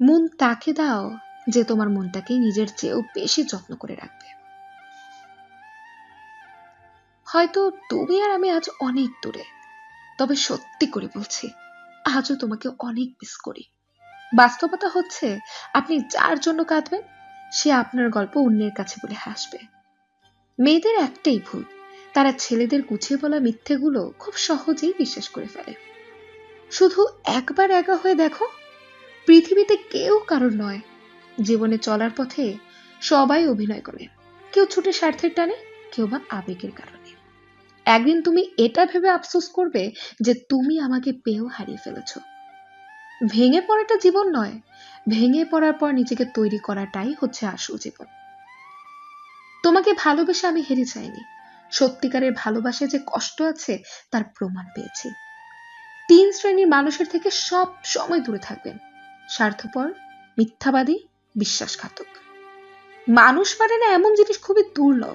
মন তাকে দাও যে তোমার মনটাকে নিজের চেয়েও বেশি যত্ন করে রাখবে। হয়তো তুমি আর আমি আজ অনেক দূরে, তবে সত্যি করে বলছি, আজও তোমাকে অনেক মিস করি। বাস্তবতা হচ্ছে, আপনি যার জন্য কাঁদবেন, সে আপনার গল্প অন্যের কাছে বলে হাসবে। মেয়েদের একটাই ভুল, তারা ছেলেদের গুছিয়ে বলা মিথ্যেগুলো খুব সহজেই বিশ্বাস করে ফেলে। শুধু একবার একা হয়ে দেখো পৃথিবীতে কেউ কারোর নয়। জীবনে চলার পথে সবাই অভিনয় করে। কেউ ছুটে স্বার্থের টানে, কেউ বা আবেগের কারণে। একদিন তুমি এটা ভেবে আফসোস করবে যে তুমি আমাকে পেয়েও হারিয়ে ফেলেছ। ভেঙে পড়াটা জীবন নয়, ভেঙে পড়ার পর নিজেকে তৈরি করাটাই হচ্ছে আসল জীবন। তোমাকে ভালোবেসে আমি হেরে যাইনি। সত্যিকারের ভালোবাসায় যে কষ্ট আছে, তার প্রমাণ পেয়েছি। তিন শ্রেণির মানুষের থেকে সব সময় দূরে থাকবেন। স্বার্থপর, মিথ্যাবাদী, বিশ্বাসঘাতক। মানুষ মানে না এমন জিনিস খুবই দুর্লভ।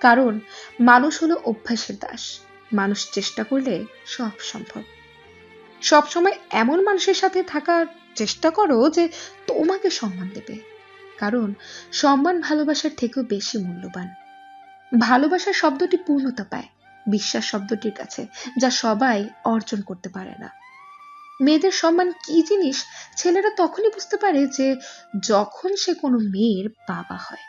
কারণ মানুষ হলো অভ্যাসের দাস। মানুষ চেষ্টা করলে সব সম্ভব। সবসময় এমন মানুষের সাথে থাকার চেষ্টা করো যে তোমাকে সম্মান দেবে। কারণ সম্মান ভালোবাসার থেকেও বেশি মূল্যবান। ভালোবাসার শব্দটি পূর্ণতা পায়। বিশ্বাস শব্দটির কাছে, যা সবাই অর্জন করতে পারে না। মেয়েদের সম্মান কি জিনিস? ছেলেরা তখনই বুঝতে পারে যে যখন সে কোনো মেয়ের বাবা হয়।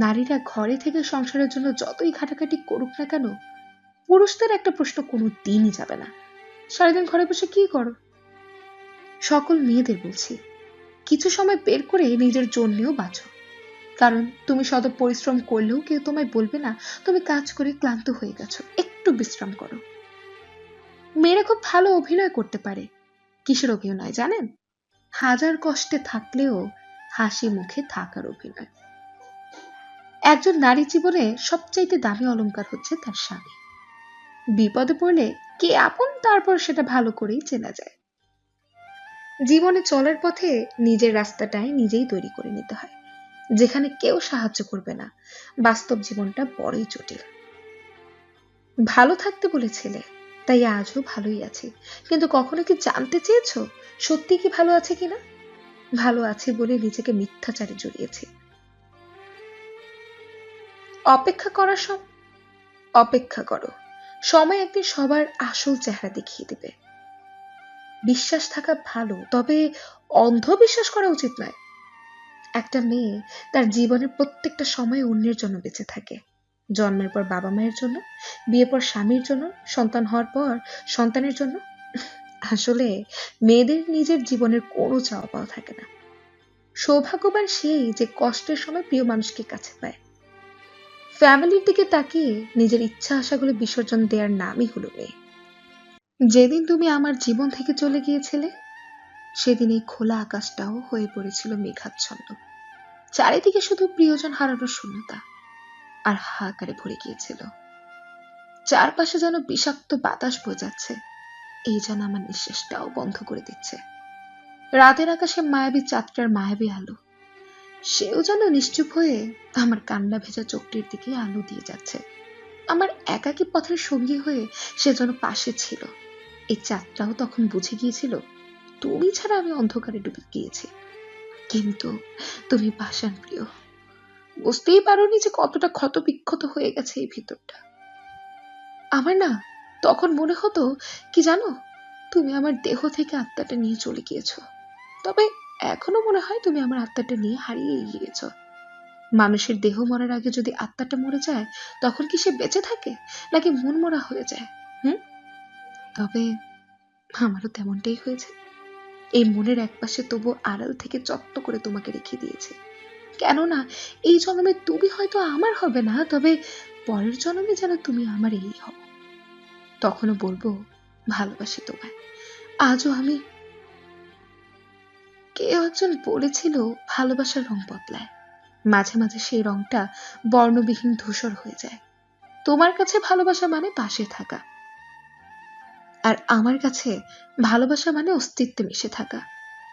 নারীরা ঘরে থেকে সংসারের জন্য যতই ঘাটাঘাটি করুক না কেন, পুরুষদের একটা প্রশ্ন কোনো দিনই যাবে না। সারাদিন ঘরে বসে কি করো? সকল মেয়েদের বলছি, কিছু সময় বের করে নিজের জন্যেও বাঁচো। কারণ তুমি শত পরিশ্রম করলেও কেউ তোমায় বলবে না, তুমি কাজ করে ক্লান্ত হয়ে গেছো, একটু বিশ্রাম করো। মেয়েরা খুব ভালো অভিনয় করতে পারে। কিসের অভিনয় জানেন? হাজার কষ্টে থাকলেও হাসি মুখে থাকার অভিনয়। একজন নারী জীবনে সবচাইতে দামি অলংকার হচ্ছে তার স্বামী। বিপদে পড়লে কে আপন তারপর সেটা ভালো করেই চেনা যায়। জীবনে চলার পথে নিজের রাস্তাটাই নিজেই তৈরি করে নিতে হয়। যেখানে কেউ সাহায্য করবে না। বাস্তব জীবনটা বড়ই জটিল। ভালো থাকতে বলেছিলে তাই আজও ভালোই আছি। কিন্তু কখনো কি জানতে চেয়েছ সত্যি কি ভালো আছে কিনা? ভালো আছে বলে নিজেকে মিথ্যাচারে জড়িয়েছি। অপেক্ষা করার সব, অপেক্ষা করো। সময় একদিন সবার আসল চেহারা দেখিয়ে দেবে। বিশ্বাস থাকা ভালো, তবে অন্ধবিশ্বাস করা উচিত নয়। একটা মেয়ে তার জীবনের প্রত্যেকটা সময় অন্যের জন্য বেঁচে থাকে। জন্মের পর বাবা মায়ের জন্য, বিয়ের পর স্বামীর জন্য, সন্তান হওয়ার পর সন্তানের জন্য। আসলে মেয়েদের নিজের জীবনের কোনো চাওয়া পাওয়া থাকে না। সৌভাগ্যবান সেই যে কষ্টের সময় প্রিয় মানুষকে কাছে পায়। ফ্যামিলির দিকে তাকিয়ে নিজের ইচ্ছা আশাগুলো বিসর্জন দেওয়ার নামই হলো মেয়ে। যেদিন তুমি আমার জীবন থেকে চলে গিয়েছিলে, সেদিন এই খোলা আকাশটাও হয়ে পড়েছিল মেঘাচ্ছন্ন। চারিদিকে শুধু প্রিয়জন হারানোর শূন্যতা। আর হাহাকারে ভরে গিয়েছিল। চারপাশে যেন বিষাক্ত বাতাস বয়ে যাচ্ছে। এই যেন আমার নিঃশ্বাসটাও বন্ধ করে দিচ্ছে। রাতের আকাশে মায়াবী চাঁদটার মায়াবী আলো। সেও যেন নিশ্চুপ হয়ে আমার কান্না ভেজা চোখটির দিকে আলো দিয়ে যাচ্ছে। আমার একাকী পথের সঙ্গী হয়ে সে যেন পাশে ছিল। এই চাঁদটাও তখন বুঝে গিয়েছিল, তুমি ছাড়া আমি অন্ধকারে ডুবে গিয়েছি। কিন্তু তুমি পাষাণ প্রিয়। বুঝতেই পারোনি যে কতটা ক্ষত বিক্ষত হয়ে গেছে এই ভিতরটা। আমার না তখন মনে হতো, কি জানো, তুমি আমার দেহ থেকে আত্মাটা নিয়ে চলে গিয়েছ। তবে এখনও মনে হয় তুমি আমার আত্মাটা নিয়ে হারিয়ে গিয়েছ। মানুষের দেহ মরার আগে যদি আত্মাটা মরে যায়, তখন কি সে বেঁচে থাকে, নাকি মন মরা হয়ে যায়? হুম? তবে আমারও তেমনটাই হয়েছে। এই মনের একপাশে তবু আড়াল থেকে যত্ন করে তোমাকে রেখে দিয়েছে। কেননা এই জন্মে তুমি হয়তো আমার হবে না, তবে পরের জন্মে যেন তুমি আমার এই হও। তখনও বলব, ভালোবাসি তোমায়। আজও আমি কেউ একজন বলেছিল ভালোবাসার রং বদলায়। মাঝে মাঝে সেই রংটা বর্ণবিহীন ধূসর হয়ে যায়। তোমার কাছে ভালোবাসা মানে পাশে থাকা। আর আমার কাছে ভালোবাসা মানে অস্তিত্বে মিশে থাকা।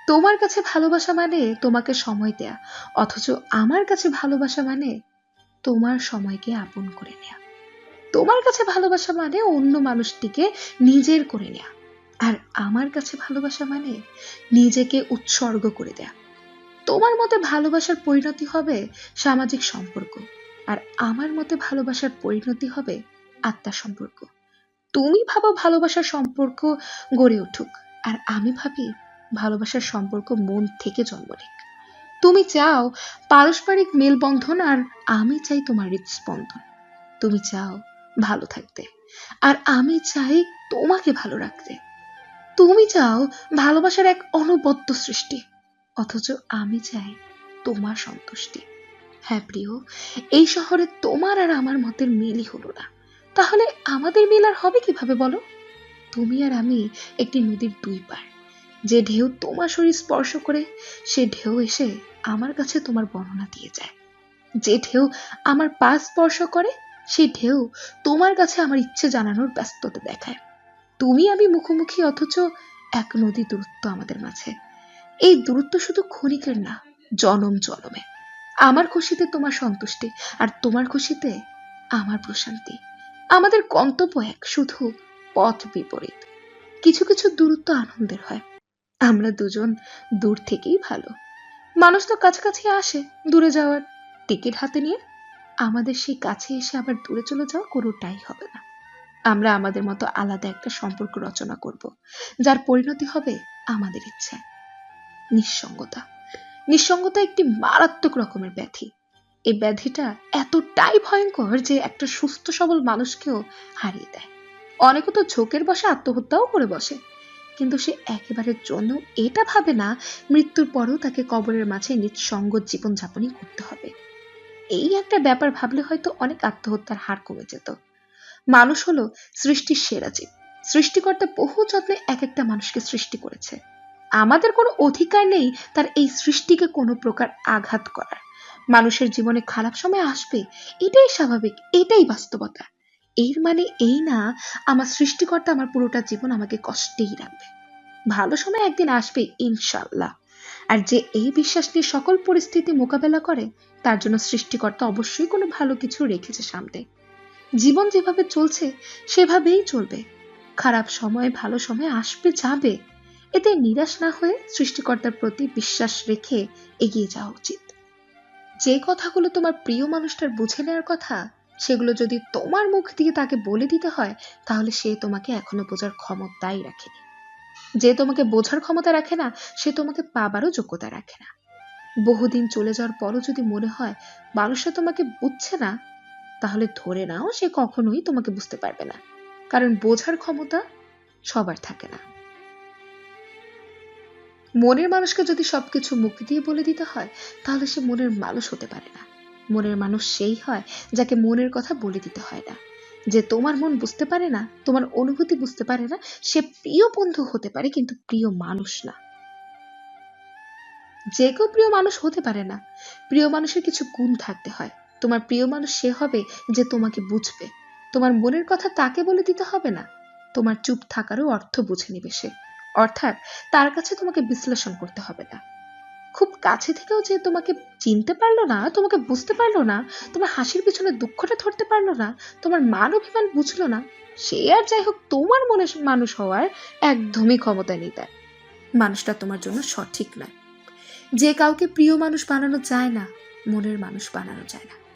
তোমার কাছে ভালোবাসা মানে তোমাকে সময় দেয়া, অথচ আমার কাছে ভালোবাসা মানে তোমার সময়কে আপন করে নেয়া। তোমার কাছে ভালোবাসা মানে অন্য মানুষটিকে নিজের করে নেয়া, আর আমার কাছে ভালোবাসা মানে নিজেকে উৎসর্গ করে দেয়া। তোমার মতে ভালোবাসার পরিণতি হবে সামাজিক সম্পর্ক, আর আমার মতে ভালোবাসার পরিণতি হবে আত্মার সম্পর্ক। তুমি ভাবো ভালোবাসার সম্পর্ক গড়ে উঠুক, আর আমি ভাবি ভালোবাসার সম্পর্ক মন থেকে জন্ম নিক। তুমি চাও পারস্পরিক মেলবন্ধন আর আমি চাই তোমার হৃদস্পন্দন। তুমি চাও ভালো থাকতে আর আমি চাই তোমাকে ভালো রাখতে। তুমি চাও ভালোবাসার এক অনবদ্য সৃষ্টি, অথচ আমি চাই তোমার সন্তুষ্টি। হ্যাঁ প্রিয়, এই শহরে তোমার আর আমার মতের মিলই হলো না। তাহলে আমাদের মিল আর হবে কীভাবে বলো? তুমি আর আমি একটি নদীর দুই পার যে ঢেউ তোমার শরীর স্পর্শ করে, সে ঢেউ এসে আমার কাছে তোমার বর্ণনা দিয়ে যায়। যে ঢেউ আমার পা স্পর্শ করে সেই ঢেউ তোমার কাছে আমার ইচ্ছে জানানোর ব্যস্ততা দেখায়। তুমি আমি মুখোমুখি, অথচ এক নদী দূরত্ব আমাদের মাঝে। এই দূরত্ব শুধু ক্ষণিকের না, জনম জনমে। আমার খুশিতে তোমার সন্তুষ্টি, আর তোমার খুশিতে আমার প্রশান্তি। আমাদের গন্তব্য এক, শুধু পথ বিপরীত। কিছু কিছু দূরত্ব আনন্দের হয়। আমরা দুজন দূর থেকেই ভালো। মানুষ তো কাছাকাছি আসে দূরে যাওয়ার। টিকিট হাতে নিয়ে আমাদের সেই কাছে এসে আবার দূরে চলে যাওয়া কোনোটাই হবে না। আমরা আমাদের মতো আলাদা একটা সম্পর্ক রচনা করব, যার পরিণতি হবে আমাদের ইচ্ছে। নিঃসঙ্গতা। নিঃসঙ্গতা একটি মারাত্মক রকমের ব্যাধি। এই ব্যাধিটা এতটাই ভয়ঙ্কর যে একটা সুস্থ সবল মানুষকেও হারিয়ে দেয়। অনেকে তো ঝোঁকের বসে আত্মহত্যাও করে বসে। কিন্তু সে একেবারের জন্য এটা ভাবে না, মৃত্যুর পরেও তাকে কবরের মাঝে নিঃসঙ্গ জীবনযাপনই করতে হবে। এই একটা ব্যাপার ভাবলে হয়তো অনেক আত্মহত্যার হার কমে যেত। মানুষ হলো সৃষ্টির সেরা জীব। সৃষ্টিকর্তা বহু যত্নে এক একটা মানুষকে সৃষ্টি করেছে। আমাদের কোনো অধিকার নেই তার এই সৃষ্টিকে কোনো প্রকার আঘাত করার। মানুষের জীবনে খারাপ সময় আসবে, এটাই স্বাভাবিক, এটাই বাস্তবতা। এর মানে এই না, আমার সৃষ্টিকর্তা আমার পুরোটা জীবন আমাকে কষ্টেই রাখবে। ভালো সময় একদিন আসবে, ইনশাল্লাহ। আর যে এই বিশ্বাস নিয়ে সকল পরিস্থিতি মোকাবেলা করে, তার জন্য সৃষ্টিকর্তা অবশ্যই কোনো ভালো কিছু রেখেছে সামনে। জীবন যেভাবে চলছে, সেভাবেই চলবে। খারাপ সময়, ভালো সময় আসবে, যাবে। এতে নিরাশ না হয়ে সৃষ্টিকর্তার প্রতি বিশ্বাস রেখে এগিয়ে যাওয়া উচিত। যে কথাগুলো তোমার প্রিয় মানুষটার বুঝে নেওয়ার কথা সেগুলো যদি তোমার মুখ দিয়ে তাকে বলে দিতে হয়, তাহলে সে তোমাকে এখনও বোঝার ক্ষমতাই রাখেনি। যে তোমাকে বোঝার ক্ষমতা রাখে না, সে তোমাকে পাবারও যোগ্যতা রাখে না। বহুদিন চলে যাওয়ার পরও যদি মনে হয়, মানুষটা তোমাকে বুঝছে না, তাহলে ধরে নাও সে কখনোই তোমাকে বুঝতে পারবে না। কারণ বোঝার ক্ষমতা সবার থাকে না। মনের মানুষকে যদি সবকিছু মুখ দিয়ে বলে দিতে হয়, তাহলে সে মনের মানুষ হতে পারে না। মনের মানুষ সেই হয় যাকে মনের কথা বলে দিতে হয় না। যে তোমার মন বুঝতে পারে না, তোমার অনুভূতি বুঝতে পারে না, সে প্রিয় বন্ধু হতে পারে কিন্তু প্রিয় মানুষ না। যে কেউ প্রিয় মানুষ হতে পারে না, প্রিয় মানুষের কিছু গুণ থাকতে হয়। তোমার প্রিয় মানুষ সে হবে যে তোমাকে বুঝবে। তোমার মনের কথা তাকে বলে দিতে হবে না, তোমার চুপ থাকারও অর্থ বুঝে নিবে সে। অর্থাৎ তার কাছে তোমাকে বিশ্লেষণ করতে হবে না। খুব কাছে থেকেও যে তোমাকে চিনতে পারল না, তোমাকে বুঝতে পারল না, তোমার হাসির পিছনে দুঃখটা ধরতে পারল না, তোমার মান অভিমান বুঝলো না, সে আর যাই হোক তোমার মনে মানুষ হওয়ার একদমই ক্ষমতা নেই মানুষটা তোমার জন্য সঠিক নয়। যে কাউকে প্রিয় মানুষ বানানো যায় না, মনের মানুষ বানানো যায় না।